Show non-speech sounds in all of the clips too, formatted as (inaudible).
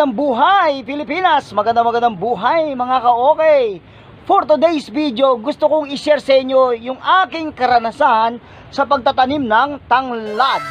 magandang buhay Pilipinas, magandang magandang buhay mga ka-okay. For today's video, gusto kong i-share sa inyo yung aking karanasan sa pagtatanim ng tanglad.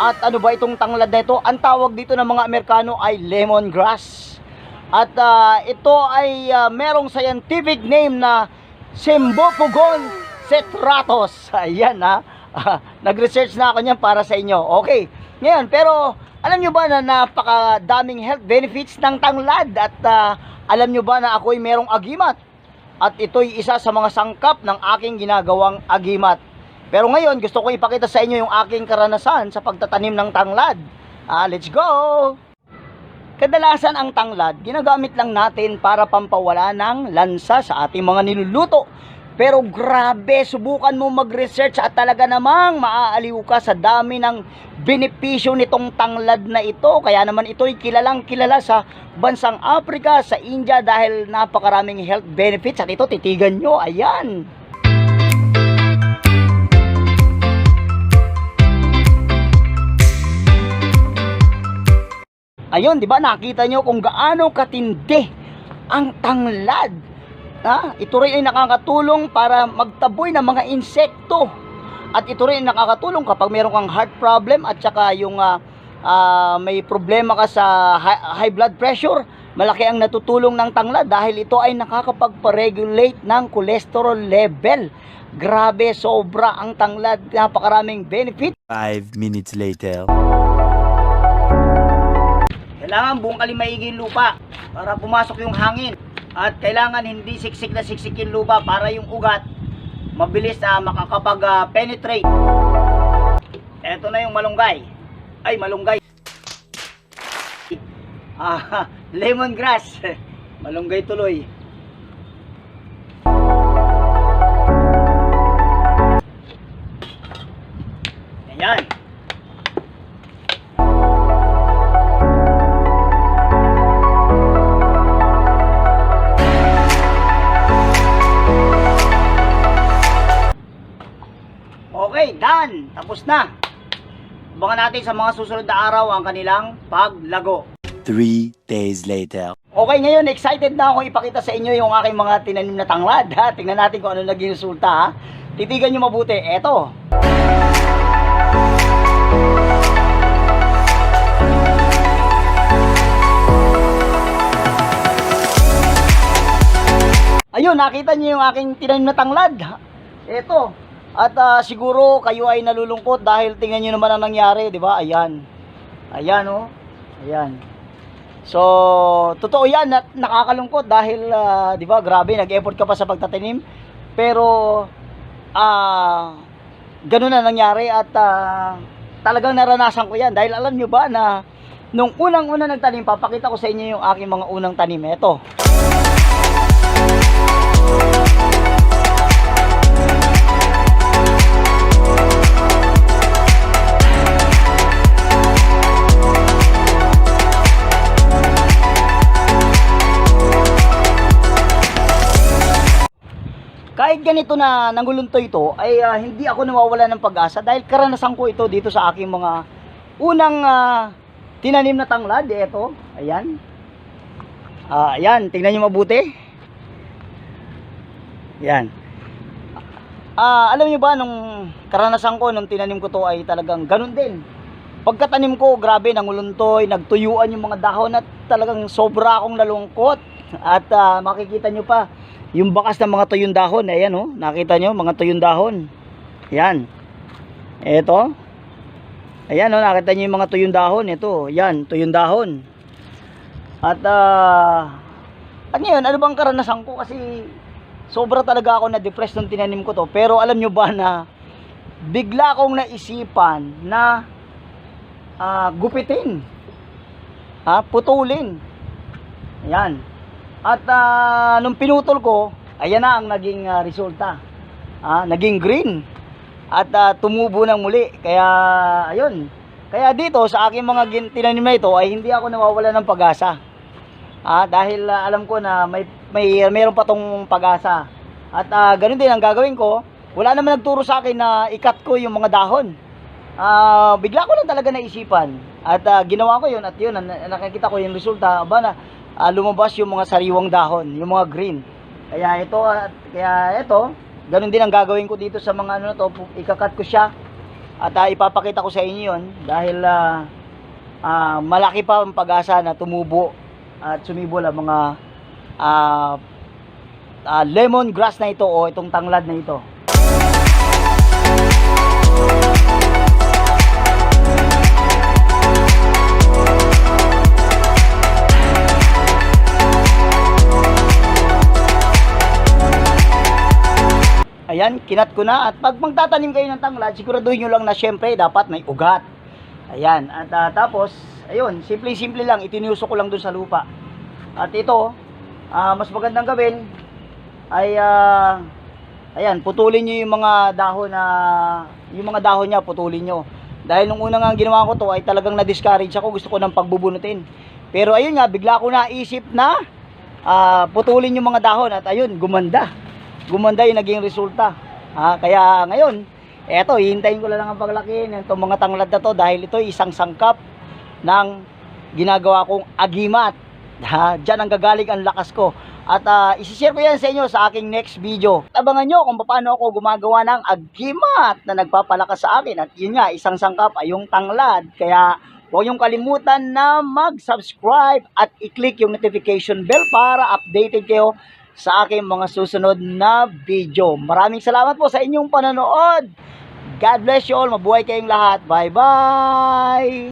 At ano ba itong tanglad na ito? Ang tawag dito ng mga Amerikano ay lemongrass. At ah, ito ay ah, merong scientific name na Symbopogon cetratus. (laughs) Ayan ha. (laughs) Nag-research na ako niyan para sa inyo. Okay. Ngayon, pero alam nyo ba na napakadaming health benefits ng tanglad? At ah, alam nyo ba na ako'y merong agimat? At ito'y isa sa mga sangkap ng aking ginagawang agimat. Pero ngayon, gusto ko ipakita sa inyo yung aking karanasan sa pagtatanim ng tanglad. Ah, let's go! Kadalasan ang tanglad, ginagamit lang natin para pampawala ng lansa sa ating mga niluluto. Pero grabe, subukan mo mag-research at talaga namang maaaliw ka sa dami ng benepisyo nitong tanglad na ito. Kaya naman ito'y kilalang kilala sa bansang Africa, sa India dahil napakaraming health benefits. At ito, titigan nyo, ayan. Ayun, di ba nakita nyo kung gaano katindi ang tanglad. Ha? Ito rin ay nakakatulong para magtaboy ng mga insekto. At ito rin ay nakakatulong kapag meron kang heart problem at saka yung ah, ah, may problema ka sa hi- high blood pressure. Malaki ang natutulong ng tanglad dahil ito ay nakakapagpa-regulate ng cholesterol level. Grabe, sobra ang tanglad. Napakaraming benefit. Five minutes later. Kailangan buong kalimaigi yung lupa para pumasok yung hangin. At kailangan hindi siksik na siksik yung lupa para yung ugat mabilis na makakapag-penetrate. Ito na yung malunggay. Ay, malunggay. Ah, (laughs) lemongrass. (laughs) Malunggay tuloy. Done. Tapos na. Abangan natin sa mga susunod na araw ang kanilang paglago. Three days later. Okay, ngayon excited na ako ipakita sa inyo yung aking mga tinanim na tanglad. Ha? Tingnan natin kung ano naging resulta. Ha? Titigan nyo mabuti. Eto. Ayun, nakita niyo yung aking tinanim na tanglad. Eto. At ah, siguro kayo ay nalulungkot dahil tingnan niyo naman ang nangyari, di ba? Ayan. Ayan, oh. Ayan. So, totoo yan at nakakalungkot dahil, ah, di ba, grabe, nag-effort ka pa sa pagtatanim. Pero, ah, ganun na nangyari at ah, talagang naranasan ko yan. Dahil alam nyo ba na nung unang-una nagtanim, papakita ko sa inyo yung aking mga unang tanim. Ito. Kahit ganito na nangulunto ito ay ah, hindi ako nawawala ng pag-asa dahil karanasan ko ito dito sa aking mga unang ah, tinanim na tanglad. Ito ayan. Ah, ayan tingnan nyo mabuti. Ayan. Ah, alam nyo ba nung karanasan ko nung tinanim ko to ay talagang ganun din. Pagkatanim ko grabe nanguluntoy nagtuyuan yung mga dahon at talagang sobra akong nalungkot. At ah, makikita nyo pa yung bakas ng mga tuyong dahon ayan oh. Nakita nyo mga tuyong dahon. Yan eto. Ayan oh nakita nyo yung mga tuyong dahon. Ito yan tuyong dahon. At ah at ngayon ano bang karanasan ko? Kasi sobra talaga ako na depressed nung tinanim ko to. Pero alam nyo ba na bigla akong naisipan na ah, gupitin. Ha putulin. Yan at ah, nung pinutol ko, ayan na ang naging ah, resulta. Ah, naging green. At ah, tumubo ng muli. Kaya ayun. Kaya dito sa aking mga tinanim na ito ay hindi ako nawawala ng pag-asa. Ah, dahil ah, alam ko na may may meron pa tong pag-asa. At ah, ganun din ang gagawin ko. Wala naman nagturo sa akin na ikat ko yung mga dahon. Ah, bigla ko lang talaga naisipan At ah, ginawa ko yun at yun, na- nakikita ko yung resulta, aba na ah, lumabas yung mga sariwang dahon, yung mga green. Kaya ito, at kaya ito, ganun din ang gagawin ko dito sa mga ano na to, ikakat ko siya at ah, ipapakita ko sa inyo yun dahil ah, ah, malaki pa ang pag-asa na tumubo at sumibol ang mga ah, ah, lemon grass na ito o itong tanglad na ito. Ayan, kinat ko na. At pag magtatanim kayo ng tanglad, siguraduhin nyo lang na syempre dapat may ugat. Ayan, at ah, tapos, ayun, simple-simple lang, itinuso ko lang dun sa lupa. At ito, ah, mas magandang gawin ay, ah, ayan, putulin nyo yung mga dahon na, yung mga dahon niya, putulin nyo. Dahil nung una nga ginawa ko to ay talagang na-discourage ako, gusto ko nang pagbubunutin. Pero ayun nga, bigla ko naisip na ah, putulin yung mga dahon at ayun, gumanda gumanda yung naging resulta. Ah, kaya ngayon, eto, hihintayin ko lang ang paglaki ng itong mga tanglad na to dahil ito isang sangkap ng ginagawa kong agimat. Ha, diyan ang gagaling ang lakas ko. At ah, isishare ko yan sa inyo sa aking next video. Abangan nyo kung paano ako gumagawa ng agimat na nagpapalakas sa akin. At yun nga, isang sangkap ay yung tanglad. Kaya huwag niyong kalimutan na mag-subscribe at i-click yung notification bell para updated kayo sa aking mga susunod na video. Maraming salamat po sa inyong panonood. God bless you all. Mabuhay kayong lahat. Bye-bye!